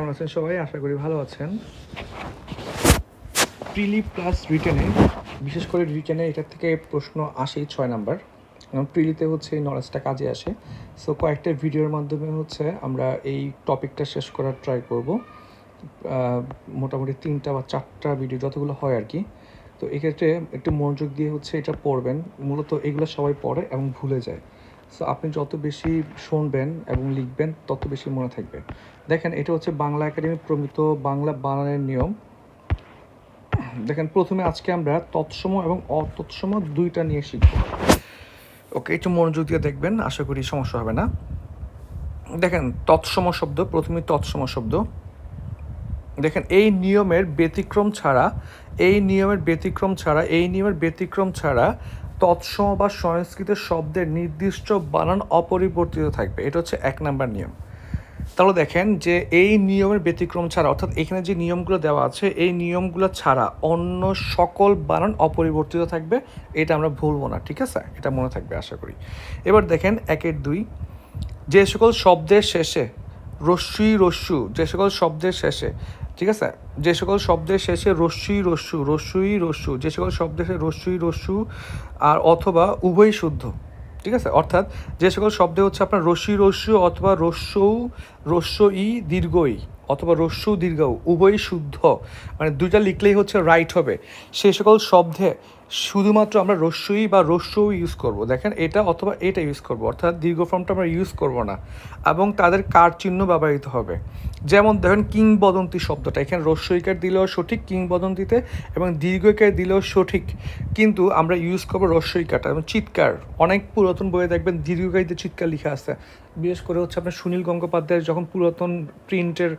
কেমন আছেন সবাই? আশা করি ভালো আছেন। প্রিলি প্লাস রিটেনে বিশেষ করে রিটেনে এটার থেকে প্রশ্ন আসেই ছয় নাম্বার। এবং প্রিলিতে হচ্ছে এই নলেজটা কাজে আসে। সো কয়েকটা ভিডিওর মাধ্যমে হচ্ছে আমরা এই টপিকটা শেষ করার ট্রাই করব। মোটামুটি তিনটা বা চারটা ভিডিও যতগুলো হয় আর কি। তো এক্ষেত্রে একটু মনোযোগ দিয়ে হচ্ছে এটা পড়বেন। মূলত এগুলো সবাই পড়ে এবং ভুলে যায়। সো আপনি যত বেশি শুনবেন এবং লিখবেন, তত বেশি মনে থাকবে। দেখেন, এটা হচ্ছে বাংলা একাডেমি প্রমিত বাংলা বানানের নিয়ম। দেখেন, প্রথমে আজকে আমরা তৎসম এবং অতৎসম দুইটা নিয়ে শিখব। ওকে, একটু মনোযোগ দিয়ে দেখবেন, আশা করি সমস্যা হবে না। দেখেন, তৎসম শব্দ, প্রথমে তৎসম শব্দ। দেখেন, এই নিয়মের ব্যতিক্রম ছাড়া, এই নিয়মের ব্যতিক্রম ছাড়া, এই নিয়মের ব্যতিক্রম ছাড়া তৎসম বা সংস্কৃত শব্দের নির্দিষ্ট বানান অপরিবর্তিত থাকবে। এটা হচ্ছে এক নাম্বার নিয়ম। তাহলে দেখেন যে এই নিয়মের ব্যতিক্রম ছাড়া, অর্থাৎ এখানে যে নিয়মগুলো দেওয়া আছে, এই নিয়মগুলো ছাড়া অন্য সকল বানান অপরিবর্তিত থাকবে, এটা আমরা ভুলবো না, ঠিক আছে? এটা মনে থাকবে, আশা করি। এবার দেখেন একের দুই, যে সকল শব্দের শেষে, রস্যই রস্যু, যে সকল শব্দের শেষে ঠিক আছে? যে সকল শব্দের শেষে রস্যই রস্যু রস্যই রস্যু, যে সকল শব্দের শেষে রস্যই রস্যু আর অথবা উভয়ই শুদ্ধ, ঠিক আছে? অর্থাৎ যে সকল শব্দে হচ্ছে আপনার রস্যই রস্যু অথবা রস্যৌ রস্য ই দীর্ঘ ই অথবা রস্য দীর্ঘ উভয়ই শুদ্ধ মানে দুইটা লিখলেই হচ্ছে রাইট হবে। সে সকল শব্দে শুধুমাত্র আমরা রস্যই বা রস্যও ইউজ করব। দেখেন, এটা অথবা এটা ইউজ করব। অর্থাৎ দীর্ঘ ফর্মটা আমরা ইউজ করব না এবং তাদের কার চিহ্ন ব্যবহৃত হবে। যেমন দেখেন কিংবদন্তি শব্দটা। এখানে রস্যইকার দিলেও সঠিক, কিংবদন্তিতে এবং দীর্ঘকার দিলেও সঠিক। কিন্তু আমরা ইউজ করব রস্যইকারটা এবং চিৎকার। অনেক পুরাতন বইয়ে দেখবেন দীর্ঘকারীতে চিৎকার লেখা আছে। বিশেষ করে হচ্ছে আপনার সুনীল গঙ্গোপাধ্যায়ের যখন পুরাতন প্রিন্টের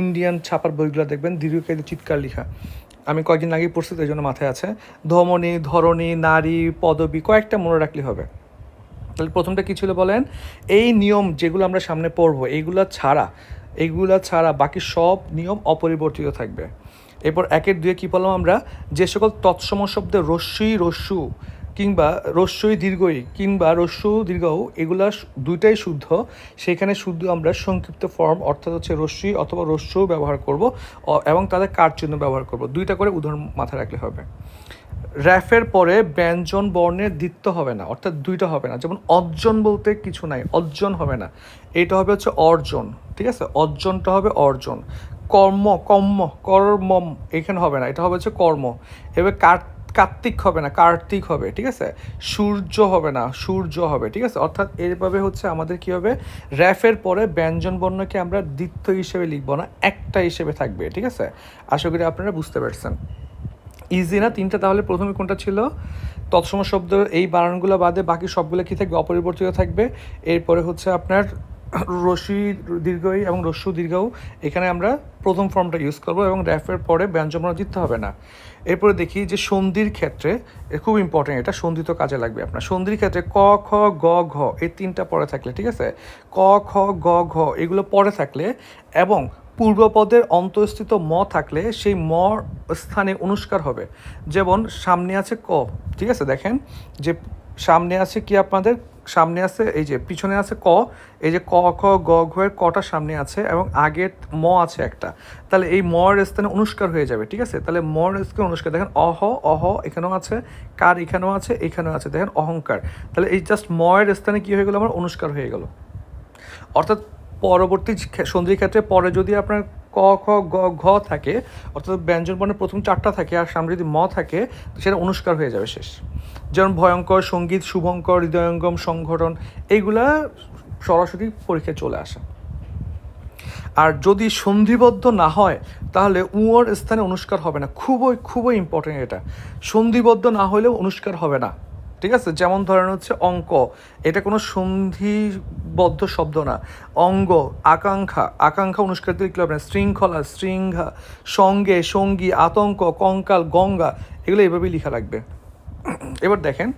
ইন্ডিয়ান ছাপার বইগুলো দেখবেন দীর্ঘকারীতে চিৎকার লিখা। আমি কয়েকদিন আগেই পড়ছি, তো এই জন্য মাথায় আছে। ধমনী ধরণী নারী, পদবী কয়েকটা মনে রাখলে হবে। তাহলে প্রথমটা কী ছিল বলেন? এই নিয়ম যেগুলো আমরা সামনে পড়ব এইগুলো ছাড়া এইগুলো ছাড়া বাকি সব নিয়ম অপরিবর্তিত থাকবে। এরপর একের দুয়ে কী বললাম আমরা? যে সকল তৎসম শব্দে রস্যই রস্যু কিংবা রস্যই দীর্ঘই কিংবা রস্য দীর্ঘও এগুলা দুইটাই শুদ্ধ। সেখানে শুদ্ধ আমরা সংক্ষিপ্ত ফর্ম অর্থাৎ হচ্ছে রস্যই অথবা রস্যও ব্যবহার করব এবং তাদের কার চিহ্ন ব্যবহার করব। দুইটা করে উদাহরণ মাথায় রাখলে হবে। র্যাফের পরে ব্যঞ্জন বর্ণের দ্বিত্ব হবে না, অর্থাৎ দুইটা হবে না। যেমন অর্জন বলতে কিছু নাই, অর্জন হবে না। এটা হবে হচ্ছে অর্জন, ঠিক আছে? অর্জনটা হবে অর্জন। কর্ম কর্ম, কর্মম এখানে হবে না, এটা হবে হচ্ছে কর্ম। এবার কার কার্তিক হবে না, কার্তিক হবে, ঠিক আছে? সূর্য হবে না, সূর্য হবে, ঠিক আছে? অর্থাৎ এইভাবে হচ্ছে আমাদের কি হবে? র্যাফের পরে ব্যঞ্জন বর্ণকে আমরা দ্বিত্ব হিসেবে লিখব না, একটা হিসেবে থাকবে, ঠিক আছে? আশা করি আপনারা বুঝতে পারছেন। ইজি না, তিনটা, তাহলে প্রথমে কোনটা ছিল? তৎসম শব্দ, এই বানানগুলো বাদে বাকি সবগুলো কি থাকবে? অপরিবর্তিত থাকবে। এরপরে হচ্ছে আপনার রশি দীর্ঘই এবং রস্যু দীর্ঘও। এখানে আমরা প্রথম ফর্মটা ইউজ করব এবং র্যাফের পরে ব্যঞ্জনবর্ণ দিতে হবে না। এরপরে দেখি যে সন্ধির ক্ষেত্রে খুব ইম্পর্টেন্ট এটা, সন্ধি তো কাজে লাগবে আপনার। সন্ধির ক্ষেত্রে ক, খ, গ, ঘ, এই তিনটা পরে থাকলে, ঠিক আছে? ক, খ, গ, ঘ, এগুলো পরে থাকলে এবং পূর্বপদের অন্তঃস্থিত ম থাকলে সেই ম স্থানে অনুষ্কার হবে। যেমন, সামনে আছে ক, ঠিক আছে? দেখেন, যে সামনে আছে কি আপনাদের? সামনে আছে, এই যে, পিছনে আছে ক, এই যে ক, খ, গ, ঘ এর কটা সামনে আছে এবং আগের ম আছে একটা। তাহলে এই মর স্থানে অনুষ্কার হয়ে যাবে, ঠিক আছে? তাহলে মর স্থানে অনুষ্কার, দেখেন, অহ অহ, এখানেও আছে, কার এখানেও আছে এখানেও আছে, দেখেন, অহংকার। তাহলে এই জাস্ট ময়ের স্থানে কি হয়ে গেলো আমার? অনুষ্কার হয়ে গেল। অর্থাৎ পরবর্তী সন্ধির ক্ষেত্রে পরে যদি আপনার ক, খ, গ, ঘ থাকে, অর্থাৎ ব্যঞ্জন বর্ণের প্রথম চারটা থাকে আর সামনে যদি ম থাকে সেটা অনুষ্কার হয়ে যাবে শেষ। যেমন ভয়ঙ্কর সংগীত, শুভঙ্কর, হৃদয়ঙ্গম সংগঠন এইগুলা সরাসরি পরীক্ষায় চলে আসে। আর যদি সন্ধিবদ্ধ না হয়, তাহলে উঁয়োর স্থানে অনুষ্কার হবে না। খুবই খুবই ইম্পর্টেন্ট এটা। সন্ধিবদ্ধ না হলেও অনুষ্কার হবে না। ঠিক আছে? যেমন ধরেন হচ্ছে অঙ্ক। এটা কোনো সন্ধিবদ্ধ শব্দ না। অঙ্গ, আকাঙ্ক্ষা। আকাঙ্ক্ষা অনুষ্কার দিলে কী হবে না শৃঙ্খলা, শৃঙ্ঘা, সঙ্গে, সঙ্গী, আতঙ্ক, কঙ্কাল, গঙ্গা, এগুলো এভাবেই লেখা লাগবে। এবার দেখেন।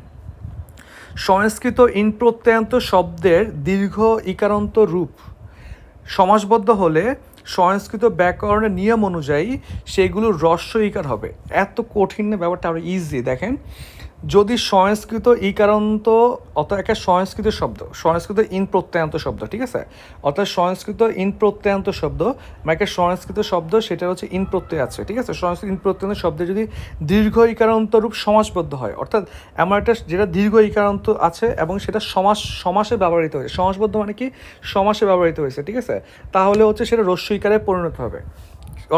সংস্কৃত ইন প্রত্যয়ান্ত শব্দের দীর্ঘ ইকারান্ত রূপ। সমাসবদ্ধ হলে সংস্কৃত ব্যাকরণের নিয়ম অনুযায়ী সেগুলো রস্য ইকার হবে। এত কঠিন ব্যাপারটা আরও ইজি দেখেন। যদি সংস্কৃত ইকারান্ত অর্থাৎ একটা সংস্কৃত শব্দ, সংস্কৃত ইন প্রত্যয়ান্ত শব্দ, ঠিক আছে? অর্থাৎ সংস্কৃত ইন প্রত্যয়ান্ত শব্দ মানে একটা সংস্কৃত শব্দ, সেটা হচ্ছে ইন প্রত্যয় আছে, ঠিক আছে? সংস্কৃত ইন প্রত্যয়ান্ত শব্দে যদি দীর্ঘ ইকারান্ত রূপ সমাসবদ্ধ হয়, অর্থাৎ এমন একটা যেটা দীর্ঘ ইকারান্ত আছে এবং সেটা সমাস, সমাসে ব্যবহৃত হয়েছে। সমাসবদ্ধ মানে কি? সমাসে ব্যবহৃত হয়েছে, ঠিক আছে? তাহলে হচ্ছে সেটা রস্য ইকারে পরিণত হবে।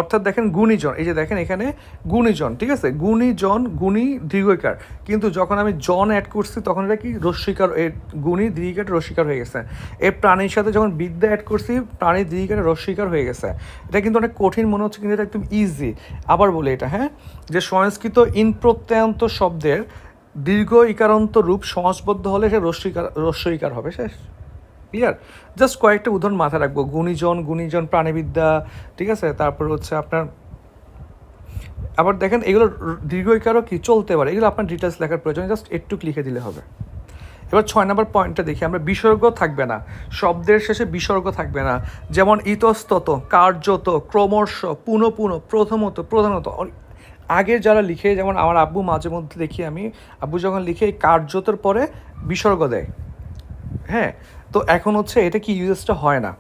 অর্থাৎ দেখেন গুণীজন, এই যে দেখেন এখানে গুণীজন, ঠিক আছে? গুণীজন, গুণী দীর্ঘিকার কিন্তু যখন আমি জন অ্যাড করছি, তখন এটা কি? রস্বীকার গুণী, দীর্ঘিকার রস্বীকার হয়ে গেছে। এর প্রাণীর সাথে যখন বিদ্যা অ্যাড করছি প্রাণীর দীর্ঘিকার রস্বীকার হয়ে গেছে। এটা কিন্তু অনেক কঠিন মনে হচ্ছে, কিন্তু এটা একদম ইজি আবার বলি এটা হ্যাঁ? যে সংস্কৃত ইন প্রত্যয়ান্ত শব্দের দীর্ঘ ইকারান্ত রূপ সমাসবদ্ধ হলে সে রস্বীকার রস্বইকার হবে, শেষ। ক্লিয়ার জাস্ট কয়েকটা উদাহরণ মাথায় রাখব। গুণীজন গুণীজন, প্রাণীবিদ্যা, ঠিক আছে? তারপর হচ্ছে আপনার, আবার দেখেন এগুলো দীর্ঘইকারও কি চলতে পারে? এগুলো আপনার ডিটেলস লেখার প্রয়োজন জাস্ট একটু লিখে দিলে হবে। এবার ছয় নম্বর পয়েন্টটা দেখি, আমরা বিসর্গ থাকবে না। শব্দের শেষে বিসর্গ থাকবে না। যেমন ইতস্তত, কার্যত, ক্রমশ পুনঃ পুনঃ প্রথমত, প্রধানত। আগে যারা লিখে, যেমন আমার আব্বু মাঝে মধ্যে দেখি আমি, আব্বু যখন লিখে এই কার্যতর পরে বিসর্গ দেয়। হ্যাঁ? তো এখন হচ্ছে এটা কি ইউজেসটা হয় না?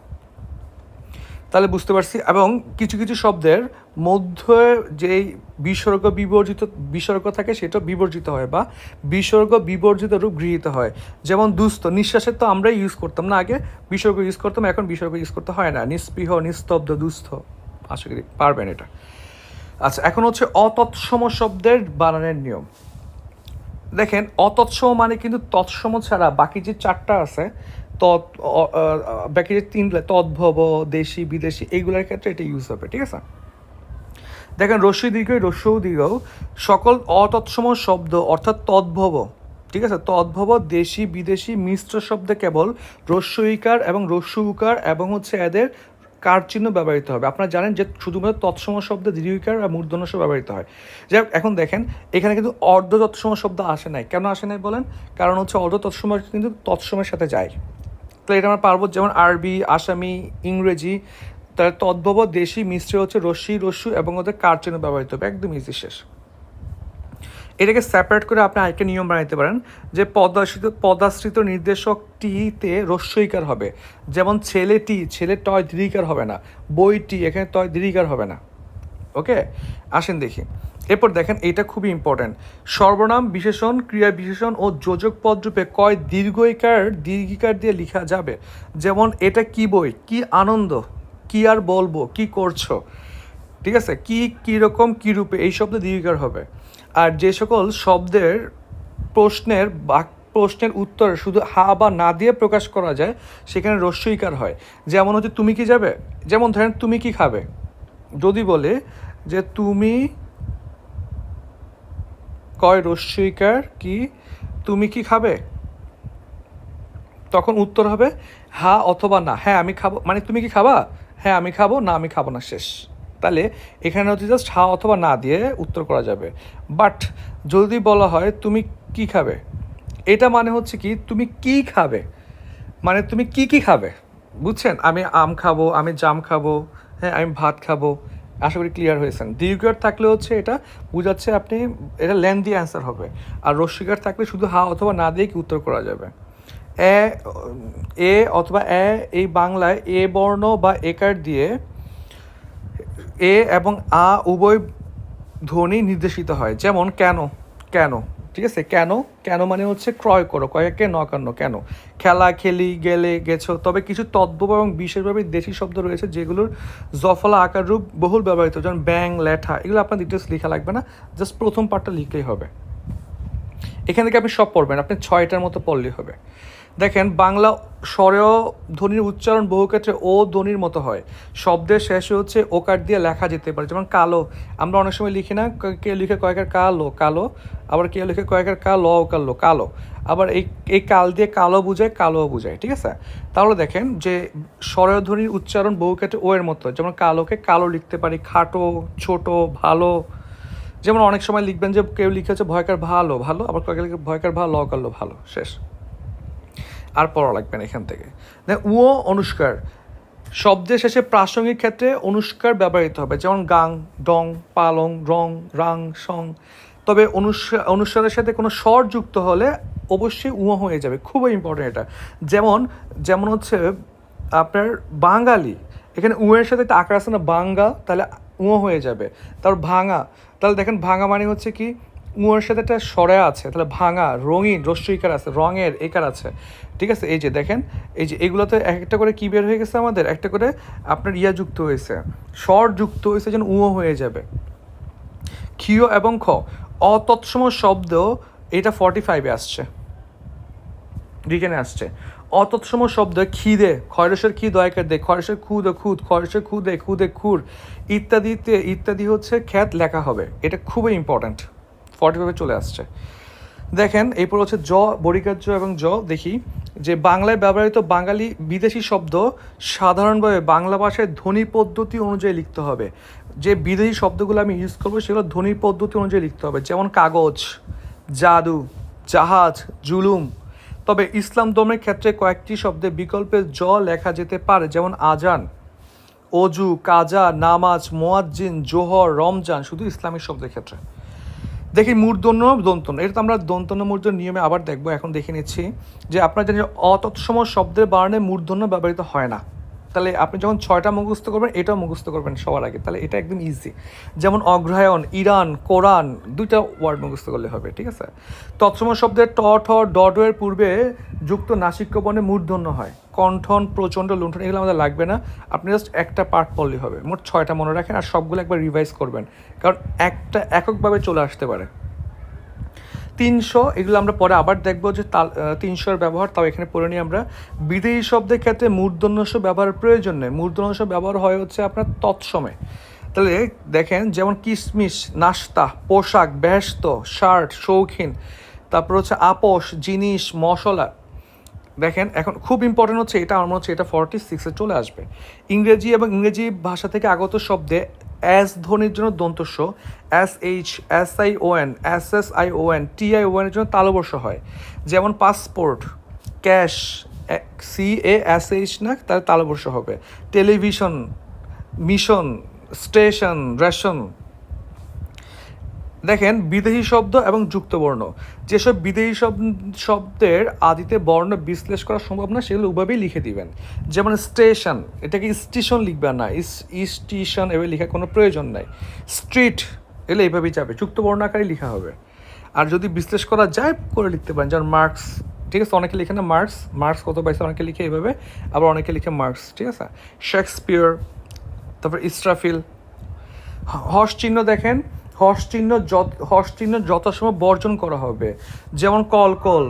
তাহলে বুঝতে পারছি। এবং কিছু কিছু শব্দের মধ্যে যেই বিসর্গ বিবর্জিত, বিসর্গ থাকে সেটা বিবর্জিত হয় বা বিসর্গ বিবর্জিত রূপ গৃহীত হয়। যেমন দুস্থ, নিঃশ্বাসের তো আমরাই ইউজ করতাম না আগে। বিসর্গ ইউজ করতাম, এখন বিসর্গ ইউজ করতে হয় না। নিস্পৃহ নিস্তব্ধ, দুস্থ। আশা করি পারবেন এটা। আচ্ছা এখন হচ্ছে অতৎসম শব্দের বানানের নিয়ম। দেখেন, অতৎসম মানে কিন্তু তৎসম ছাড়া বাকি যে চারটা আছে তৎ যে তিন তদ্ভব, দেশি, বিদেশি, এইগুলোর ক্ষেত্রে এটা ইউজ হবে, ঠিক আছে? দেখেন রস্যই দীর্ঘ রস্যও দীর্ঘ। সকল অতৎসম শব্দ অর্থাৎ তদ্ভব, ঠিক আছে? তদ্ভব, দেশি, বিদেশি মিশ্র শব্দে কেবল রস্যইকার এবং রস্য উকার এবং হচ্ছে এদের কার চিহ্ন ব্যবহৃত হবে। আপনারা জানেন যে শুধুমাত্র তৎসম শব্দে দীর্ঘিকার আর মূর্ধন্য ব্যবহৃত হয়। যাই এখন দেখেন, এখানে কিন্তু অর্ধ তৎসম শব্দ আসে নাই। কেন আসে নাই বলেন? কারণ হচ্ছে অর্ধ তৎসম কিন্তু তৎসমের সাথে যায়। তো এটা আমরা পারব যেমন আরবি, আসামি, ইংরেজি তার তদ্ভব দেশি মিশ্রে হচ্ছে রশ্মি, রস্যু এবং ওদের কার চিহ্ন ব্যবহৃত হবে? একদম ইজি শেষ। এটাকে সেপারেট করে আপনি আরেকটা নিয়ম বানাইতে পারেন যে পদাশ্রিত পদাশ্রিত নির্দেশকটিতে রস্যইকার হবে। যেমন ছেলেটি ছেলে টয় দীর্ঘিকার হবে না। বইটি এখানে টয় দীর্ঘিকার হবে না। ওকে আসেন দেখি। এরপর দেখেন এটা খুবই ইম্পর্ট্যান্ট সর্বনাম বিশেষণ, ক্রিয়া বিশেষণ ও যোজক পদরূপে কয় দীর্ঘইকার, দীর্ঘিকার দিয়ে লেখা যাবে। যেমন, এটা কি বই? কি আনন্দ? কি আর বলব? কি করছ? ঠিক আছে? কি কীরকম কী রূপে? এই শব্দ দীর্ঘিকার হবে। আর যে সকল শব্দের প্রশ্নের বাক, প্রশ্নের উত্তর শুধু হা বা না দিয়ে প্রকাশ করা যায়, সেখানে রস্যইকার হয়। যেমন হচ্ছে, তুমি কি যাবে? যেমন ধরেন, তুমি কি খাবে? যদি বলে যে, তুমি কয় রস্যইকার কি? তুমি কি খাবে? তখন উত্তর হবে, হা অথবা না। হ্যাঁ আমি খাব। মানে তুমি কি খাবা? হ্যাঁ আমি খাব। না, আমি খাব না, শেষ। তাহলে এখানে হচ্ছে জাস্ট হা অথবা না দিয়ে উত্তর করা যাবে। বাট যদি বলা হয়, তুমি কি খাবে? এটা মানে হচ্ছে কি, তুমি কি খাবে? মানে তুমি কি কি খাবে? বুঝছেন? আমি আম খাব, আমি জাম খাব হ্যাঁ আমি ভাত খাব। আশা করি ক্লিয়ার হয়েছেন। দীর্ঘার থাকলে হচ্ছে এটা বোঝাচ্ছে আপনি, এটা লেন্দি অ্যান্সার হবে। আর রস্বীকার থাকলে শুধু হা অথবা না দিয়ে কি উত্তর করা যাবে। এ এ অথবা এ, এই বাংলায় এ বর্ণ বা একার দিয়ে এ এবং আ উভয় ধ্বনি নির্দেশিত হয়। যেমন কেন কেন? ঠিক আছে? কেন? কেন মানে হচ্ছে ক্রয় করো। কয়েককে নকান্ন কেন? খেলা, খেলি, গেলে, গেছো। তবে কিছু তদ্ভব এবং বিশেষভাবে দেশি শব্দ রয়েছে যেগুলোর জফলা আকার রূপ বহুল ব্যবহৃত, যেমন ব্যাং ল্যাঠা এগুলো আপনার ডিটেলস লেখা লাগবে না। জাস্ট প্রথম পার্টটা লিখলেই হবে। এখান থেকে আপনি সব পড়বেন। আপনি ছয়টার মতো পড়লেই হবে। দেখেন, বাংলা স্বরেয় ধ্বনির উচ্চারণ বহু ক্ষেত্রে ও ধ্বনির মতো হয়। শব্দের শেষে হচ্ছে ওকার দিয়ে লেখা যেতে পারে, যেমন কালো। আমরা অনেক সময় লিখি না কেউ লিখে কয়েকের কালো কালো। আবার কেউ লিখে কয়েকের কালো কালো কালো। আবার এই এই কাল দিয়ে কালো বুঝায় কালো বুঝায়, ঠিক আছে? তাহলে দেখেন যে স্বরেয় ধ্বনির উচ্চারণ বহু ক্ষেত্রে ও এর মতো যেমন কালোকে কালো লিখতে পারি, খাটো, ছোট, ভালো। যেমন অনেক সময় লিখবেন যে কেউ লিখেছে ভয়কার ভালো ভালো। আবার কয়েক লিখে ভয়কার ভালো কালো ভালো। শেষ। আর পড়া লাগবে না এখান থেকে। ও অনুষ্কার। শব্দের শেষে প্রাসঙ্গিক ক্ষেত্রে অনুষ্কার ব্যবহৃত হবে, যেমন গাং, ডং, পালং, রং, রাং, সং। তবে অনুস্বারের সাথে কোনো স্বর যুক্ত হলে অবশ্যই উঁ হয়ে যাবে, খুবই ইম্পর্টেন্ট এটা। যেমন যেমন হচ্ছে আপনার বাঙালি, এখানে উঁয়ের সাথে একটা আকার আছে না, বাঙ্গা, তাহলে উঁ হয়ে যাবে। তারপর ভাঙা, তাহলে দেখেন ভাঙা মানে হচ্ছে কি উঁয়ের সাথে একটা সরে আছে, তাহলে ভাঙা, রঙিন রস্যইকার আছে, রঙের একার আছে। ঠিক আছে? এই যে দেখেন, এই যে এগুলোতে এক একটা করে কি বের হয়ে গেছে আমাদের? একটা করে আপনার ইয়া যুক্ত হয়েছে। স্বর যুক্ত হয়েছে যেন উঁ হয়ে যাবে। ক্ষীয় এবং খ, অতৎসম শব্দ, এটা ফর্টি ফাইভে আসছে। রিটেনে আসছে। অতৎসম শব্দ, খিদে খয়রসের খি দয়কার দে খয়রসের খুদ খুদ খয়রসের খুদে খুদে খুর, ইত্যাদিতে, ইত্যাদি হচ্ছে খ্যাত লেখা হবে। এটা খুবই ইম্পর্ট্যান্ট ফাইভে চলে আসছে। দেখেন, এরপর হচ্ছে জ, বরিকার্য এবং জ, দেখি। যে বাংলায় ব্যবহৃত বাঙালি বিদেশি শব্দ সাধারণভাবে বাংলা ভাষায় ধ্বনি পদ্ধতি অনুযায়ী লিখতে হবে। যে বিদেশি শব্দগুলো আমি ইউজ করব সেগুলো ধ্বনি পদ্ধতি অনুযায়ী লিখতে হবে। যেমন কাগজ, জাদু, জাহাজ, জুলুম। তবে ইসলাম ধর্মের ক্ষেত্রে কয়েকটি শব্দে বিকল্পে জ লেখা যেতে পারে, যেমন আজান, অজু, কাজা, নামাজ, মোয়াজ্জিন, জোহর, রমজান, শুধু ইসলামিক শব্দের ক্ষেত্রে। দেখি মূর্ধন্য দন্তন এটা তো আমরা দন্তন্য মূর্ধন্য নিয়মে আবার দেখব। এখন দেখে নিচ্ছি যে আপনার জানি অতৎসম শব্দের বারণে মূর্ধন্য ব্যবহৃত হয় না। তাহলে আপনি যখন ছয়টা মুখস্থ করবেন, এটাও মুখস্থ করবেন সবার আগে। তাহলে এটা একদম ইজি যেমন অগ্রহায়ণ, ইরান, কোরআন, দুইটা ওয়ার্ড মুখস্থ করলে হবে, ঠিক আছে? তৎসম শব্দের ট, ঠ, ড ড এর পূর্বে যুক্ত নাসিক্য বর্ণে মূর্ধন্য হয়। কণ্ঠন, প্রচণ্ড লুণ্ঠন, এগুলো আমাদের লাগবে না। আপনি জাস্ট একটা পার্ট পড়লেই হবে। মোট ছয়টা মনে রাখেন আর সবগুলো একবার রিভাইজ করবেন। কারণ একটা এককভাবে চলে আসতে পারে। তিনশো, এগুলো আমরা পরে আবার দেখব যে তাল তিনশোর ব্যবহার, তাও এখানে পড়ে নিই আমরা। বিদেশি শব্দের ক্ষেত্রে মূর্ধন্যস্য ব্যবহারের প্রয়োজন নেই। মূর্ধন্যস্য ব্যবহার হয় হচ্ছে আপনার তৎসমে তাহলে দেখেন, যেমন কিশমিশ নাস্তা, পোশাক, ব্যস্ত, শার্ট, শৌখিন, তারপর হচ্ছে আপোষ, জিনিস, মশলা। দেখেন, এখন খুব ইম্পর্টেন্ট হচ্ছে এটা, আমার মনে হচ্ছে এটা ফর্টি সিক্সে চলে আসবে। ইংরেজি এবং ইংরেজি ভাষা থেকে আগত শব্দে এস ধ্বনির জন্য দন্তস্ব S H S I O N S S I O N T I O এনের জন্য তালবর্ষ হয়। যেমন passport, cash C A S H না, তার তালবর্ষ হবে। টেলিভিশন, মিশন, স্টেশন, রেশন দেখেন বিদেশি শব্দ এবং যুক্তবর্ণ। যেসব বিদেশি শব- শব্দের আদিতে বর্ণ বিশ্লেষ করা সম্ভব না, সেগুলো ওভাবেই লিখে দিবেন। যেমন স্টেশন, এটাকে স্টেশন লিখবে না। স্টেশন এভাবে লেখার কোনো প্রয়োজন নাই। স্ট্রিট এলে এইভাবেই যাবে, যুক্তবর্ণ আকারে লেখা হবে। আর যদি বিশ্লেষ করা যায়, করে লিখতে পারেন। যেমন মার্কস, ঠিক আছে? অনেকে লিখে না মার্কস। মার্কস কত পাইছে অনেকে লিখে এইভাবে আবার অনেকে লিখে মার্কস, ঠিক আছে? শেক্সপিয়ার, তারপর ইস্ট্রাফিল হর্ষ চিহ্ন দেখেন। হর্ষ চিহ্ন যত হর্ষ চিহ্ন যথাসময় বর্জন করা হবে। যেমন কল কল।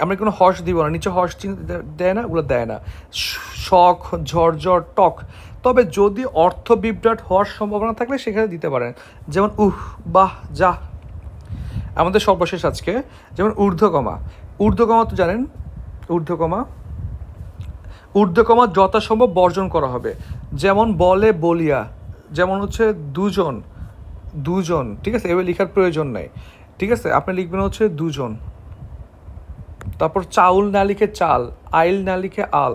আমরা কোনো হর্ষ দিব না, নিচে হর্ষ চিহ্ন দেয় না, ওগুলো দেয় না। শখ, ঝরঝর, টক। তবে যদি অর্থ বিভ্রাট হওয়ার সম্ভাবনা থাকলে সেখানে দিতে পারেন। যেমন উহ, বাহ যা আমাদের সর্বশেষ আজকে, যেমন ঊর্ধ্বকমা। ঊর্ধ্বকমা তো জানেন, ঊর্ধ্বকমা। ঊর্ধ্বকমা যথাসম্ভব বর্জন করা হবে। যেমন বলে বলিয়া, যেমন হচ্ছে দুজন। দুজন, ঠিক আছে? এভাবে লেখার প্রয়োজন নাই। ঠিক আছে? আপনি লিখবেন হচ্ছে দুজন। তারপর চাউল না লিখে চাল, আইল না লিখে আল।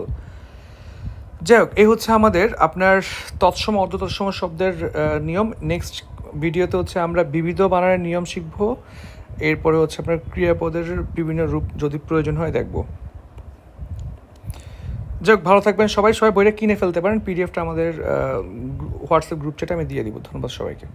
যাই হোক, এই হচ্ছে আমাদের আপনার তৎসম অর্ধ তৎসম শব্দের নিয়ম। নেক্সট ভিডিওতে হচ্ছে আমরা বিবিধ বানানের নিয়ম শিখব। এরপরে হচ্ছে আপনার ক্রিয়াপদের বিভিন্ন রূপ যদি প্রয়োজন হয় দেখব। যাই হোক, ভালো থাকবেন সবাই। সবাই বইটা কিনে ফেলতে পারেন। পিডিএফটা আমাদের হোয়াটসঅ্যাপ গ্রুপ চ্যাটে আমি দিয়ে দিব। ধন্যবাদ সবাইকে।